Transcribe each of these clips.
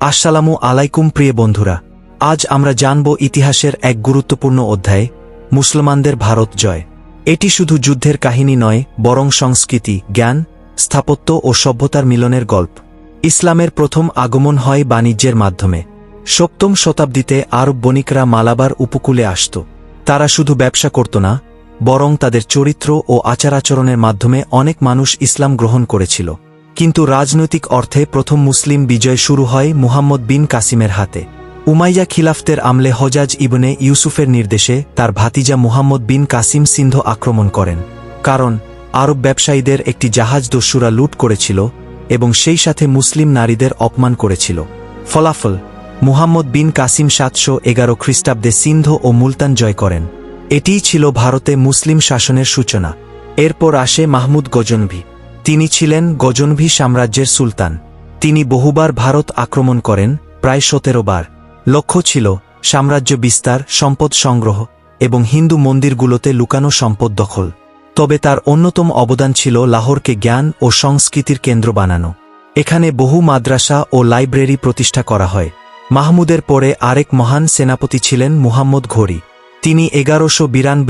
আসসালামু আলাইকুম প্রিয় বন্ধুরা, আজ আমরা জানব ইতিহাসের এক গুরুত্বপূর্ণ অধ্যায়, মুসলমানদের ভারত জয়। এটি শুধু যুদ্ধের কাহিনী নয়, বরং সংস্কৃতি, জ্ঞান, স্থাপত্য ও সভ্যতার মিলনের গল্প। ইসলামের প্রথম আগমন হয় বাণিজ্যের মাধ্যমে। সপ্তম শতাব্দীতে আরব বণিকরা মালাবার উপকূলে আসত। তারা শুধু ব্যবসা করত না, বরং তাদের চরিত্র ও আচার আচরণের মাধ্যমে অনেক মানুষ ইসলাম গ্রহণ করেছিল। কিন্তু রাজনৈতিক অর্থে প্রথম মুসলিম বিজয় শুরু হয় মুহাম্মদ বিন কাসিমের হাতে। উমাইয়া খিলাফতের আমলে হজাজ ইবনে ইউসুফের নির্দেশে তার ভাতিজা মুহাম্মদ বিন কাসিম সিন্ধ আক্রমণ করেন। কারণ, আরব ব্যবসায়ীদের একটি জাহাজ দস্যুরা লুট করেছিল এবং সেই সাথে মুসলিম নারীদের অপমান করেছিল। ফলাফল, মুহাম্মদ বিন কাসিম সাতশো এগারো খ্রিস্টাব্দে সিন্ধ ও মুলতান জয় করেন। এটিই ছিল ভারতে মুসলিম শাসনের সূচনা। এরপর আসে মাহমুদ গজনভি। তিনি ছিলেন গজনভি সাম্রাজ্যের সুলতান। তিনি বহুবার ভারত আক্রমণ করেন, প্রায় সতেরো বার। লক্ষ্য ছিল, সাম্রাজ্য বিস্তার, সম্পদ সংগ্রহ এবং হিন্দু মন্দিরগুলোতে লুকানো সম্পদ দখল। তবে তার অন্যতম অবদান ছিল লাহোরকে জ্ঞান ও সংস্কৃতির কেন্দ্র বানানো। এখানে বহু মাদ্রাসা ও লাইব্রেরি প্রতিষ্ঠা করা হয়। মাহমুদের পরে আরেক মহান সেনাপতি ছিলেন মুহাম্মদ ঘোরি তিনি এগারোশো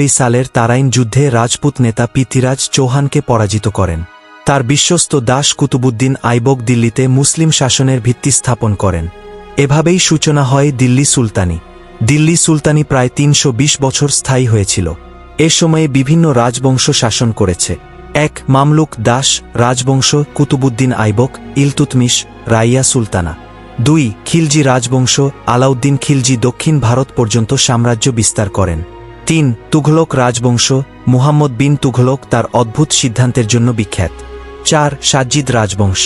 সালের তারাইন যুদ্ধে রাজপুত নেতা পৃথিরাজ চৌহানকে পরাজিত করেন। তার বিশ্বস্ত দাস কুতুবুদ্দিন আইবক দিল্লিতে মুসলিম শাসনের ভিত্তি স্থাপন করেন। এভাবেই সূচনা হয় দিল্লি সুলতানি। দিল্লি সুলতানি প্রায় তিনশো বিশ বছর স্থায়ী হয়েছিল। এ সময়ে বিভিন্ন রাজবংশ শাসন করেছে। এক, মামলুক দাস, রাজবংশ কুতুবুদ্দিন আইবক, ইলতুতমিশ, রাইয়া সুলতানা। দুই, খিলজি রাজবংশ, আলাউদ্দিন খিলজি দক্ষিণ ভারত পর্যন্ত সাম্রাজ্য বিস্তার করেন। তিন, তুঘলক রাজবংশ, মুহাম্মদ বিন তুঘলক তার অদ্ভুত সিদ্ধান্তের জন্য বিখ্যাত। চার সাজ্জিদ রাজবংশ।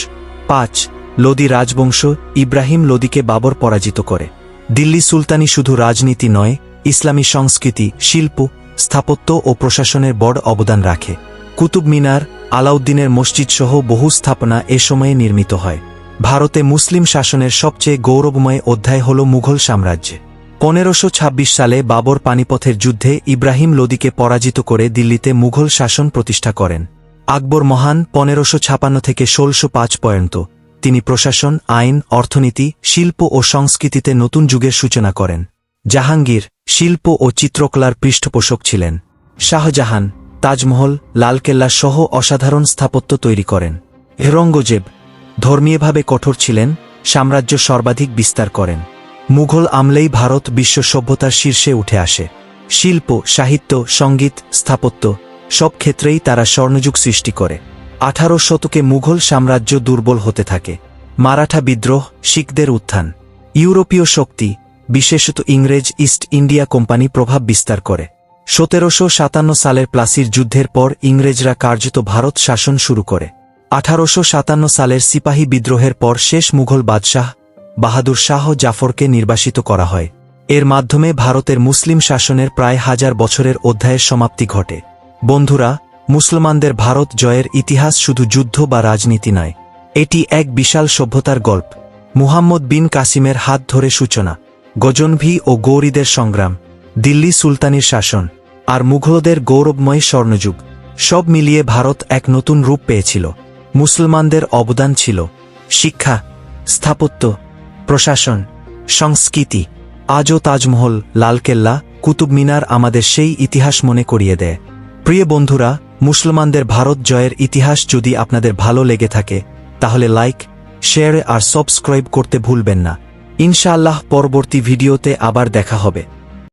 পাঁচ, লোদি রাজবংশ ইব্রাহিম লোদিকে বাবর পরাজিত করে। দিল্লি সুলতানি শুধু রাজনীতি নয়, ইসলামী সংস্কৃতি, শিল্প, স্থাপত্য ও প্রশাসনের বড় অবদান রাখে। কুতুব মিনার, আলাউদ্দিনের মসজিদসহ বহু স্থাপনা এ সময়ে নির্মিত হয়। ভারতে মুসলিম শাসনের সবচেয়ে গৌরবময় অধ্যায় হল মুঘল সাম্রাজ্যে। পনেরোশো সালে বাবর পানিপথের যুদ্ধে ইব্রাহিম লোদিকে পরাজিত করে দিল্লিতে মুঘল শাসন প্রতিষ্ঠা করেন। আকবর মহান পনেরোশো ছাপান্ন থেকে ষোলশো পাঁচ পর্যন্ত। তিনি প্রশাসন, আইন, অর্থনীতি, শিল্প ও সংস্কৃতিতে নতুন যুগের সূচনা করেন। জাহাঙ্গীর শিল্প ও চিত্রকলার পৃষ্ঠপোষক ছিলেন। শাহজাহান তাজমহল, লালকেল্লা সহ অসাধারণ স্থাপত্য তৈরি করেন। হেরঙ্গজেব ধর্মীয়ভাবে কঠোর ছিলেন, সাম্রাজ্য সর্বাধিক বিস্তার করেন। মুঘল আমলেই ভারত বিশ্ব সভ্যতার শীর্ষে উঠে আসে। শিল্প, সাহিত্য, সংগীত, স্থাপত্য সব ক্ষেত্রেই তারা স্বর্ণযুগ সৃষ্টি করে। আঠারো শতকে মুঘল সাম্রাজ্য দুর্বল হতে থাকে। মারাঠা বিদ্রোহ, শিখদের উত্থান। ইউরোপীয় শক্তি, বিশেষত ইংরেজ ইস্ট ইন্ডিয়া কোম্পানি প্রভাব বিস্তার করে। সতেরোশো সাতান্ন সালের প্লাসির যুদ্ধের পর ইংরেজরা কার্যত ভারত শাসন শুরু করে। আঠারোশো সাতান্ন সালের সিপাহী বিদ্রোহের পর শেষ মুঘল বাদশাহ, বাহাদুর শাহ জাফরকে নির্বাসিত করা হয়। এর মাধ্যমে ভারতের মুসলিম শাসনের প্রায় হাজার বছরের অধ্যায়ের সমাপ্তি ঘটে। বন্ধুরা, মুসলমানদের ভারত জয়ের ইতিহাস শুধু যুদ্ধ বা রাজনীতি নয়, এটি এক বিশাল সভ্যতার গল্প। মুহাম্মদ বিন কাসিমের হাত ধরে সূচনা, গজনভি ও গৌরীদের সংগ্রাম, দিল্লি সুলতানির শাসন, আর মুঘলদের গৌরবময় স্বর্ণযুগ, সব মিলিয়ে ভারত এক নতুন রূপ পেয়েছিল। মুসলমানদের অবদান ছিল শিক্ষা, স্থাপত্য, প্রশাসন, সংস্কৃতি। আজও তাজমহল লালকেল্লা কুতুব মিনার আমাদের সেই ইতিহাস মনে করিয়ে দেয়। প্রিয় বন্ধুরা, মুসলমানদের ভারত জয়ের ইতিহাস যদি আপনাদের ভালো লেগে থাকে, তাহলে লাইক, শেয়ার আর সাবস্ক্রাইব করতে ভুলবেন না। ইনশাআল্লাহ পরবর্তী ভিডিওতে আবার দেখা হবে।